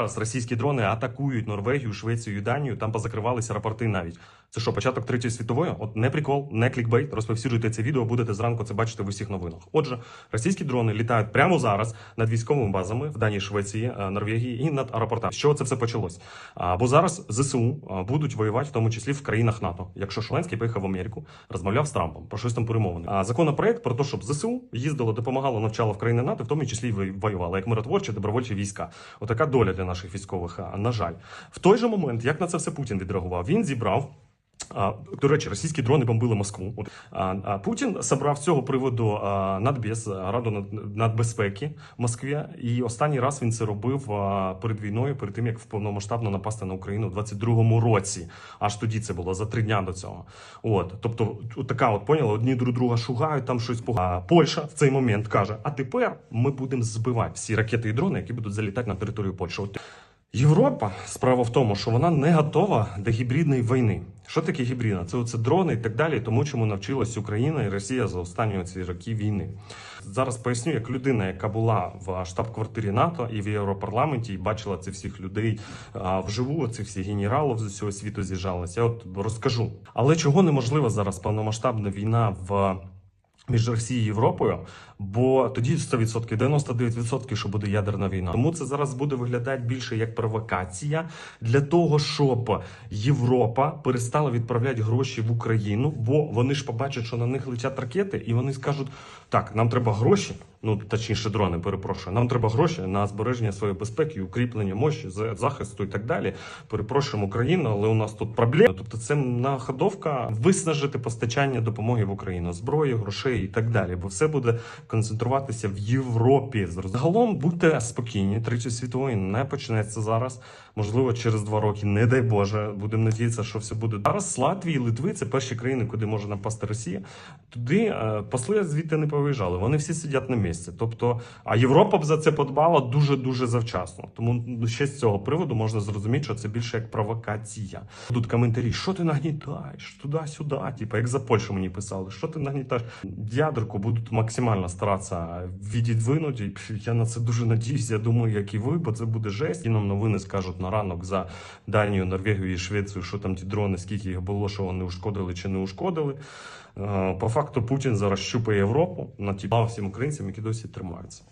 Зараз російські дрони атакують Норвегію, Швецію і Данію. Там позакривалися рапорти навіть. Це що, початок третьої світової? От не прикол, не клікбейт. Розповсюджуйте це відео, будете зранку це бачити в усіх новинах. Отже, російські дрони літають прямо зараз над військовими базами в Данії, Швеції, е, Норвегії і над аеропортами. З чого це все почалось? Бо зараз ЗСУ будуть воювати, в тому числі в країнах НАТО. Якщо Шоленський поїхав в Америку, розмовляв з Трампом про щось там перемовини. А законопроект про те, щоб ЗСУ їздило, допомагало, навчало в країни НАТО, в тому числі й воювало, як миротворчі, добровольчі війська. Отака доля для наших військових. На жаль, в той же момент, як на це все Путін відреагував, він зібрав. До речі, російські дрони бомбили Москву. Путін собрав цього приводу а, надбез, Раду над- нацбезпеки в Москві. І останній раз він це робив перед війною, перед тим як повномасштабно напасти на Україну у 22-му році. Аж тоді це було за три дня до цього. От, тобто, така от поняла, одні друг друга шугають, там щось пога. А Польща в цей момент каже: а тепер ми будемо збивати всі ракети і дрони, які будуть залітати на територію Польщі. Європа справа в тому, що вона не готова до гібридної війни. Що таке гібридна? Це оце дрони і так далі, тому чому навчилась Україна і Росія за останні ці роки війни. Зараз поясню, як людина, яка була в штаб-квартирі НАТО і в Європарламенті, і бачила цих всіх людей вживу, цих всіх генералів з усього світу з'їжджалися. Я от розкажу. Але чого неможлива зараз повномасштабна війна в між Росією і Європою, бо тоді 100%, 99%, що буде ядерна війна. Тому це зараз буде виглядати більше як провокація для того, щоб Європа перестала відправляти гроші в Україну, бо вони ж побачать, що на них летять ракети, і вони скажуть: так, нам треба гроші. Ну точніше, дрони, перепрошую. Нам треба гроші на збереження своєї безпеки, укріплення мощі, за- захисту і так далі. Перепрошуємо Україну, але у нас тут проблеми. Тобто, це находовка виснажити постачання допомоги в Україну, зброї, грошей і так далі. Бо все буде концентруватися в Європі. Загалом будьте спокійні. Третьої світової не почнеться зараз. Можливо, через два роки, не дай Боже, будемо надіятися, що все буде зараз. Латвії, Литви це перші країни, куди може напасти Росія. Туди е, посли звідти не повиїжджали. Вони всі сидять на місці. Тобто, а Європа б за це подбала дуже дуже завчасно. Тому ще з цього приводу можна зрозуміти, що це більше як провокація. Тут коментарі, що ти нагнітаєш туди-сюди. Типу, як за Польщу мені писали, що ти нагнітаєш. Ядерку будуть максимально старатися відідвинути. Я на це дуже надіюсь. Я думаю, як і ви, бо це буде жесть. І нам новини скажуть на ранок за Данію, Норвегію і Швецію, що там ті дрони, скільки їх було, що вони ушкодили чи не ушкодили. Е, По факту Путін зараз щупає Європу на ті всім українцям, які досі тримаються.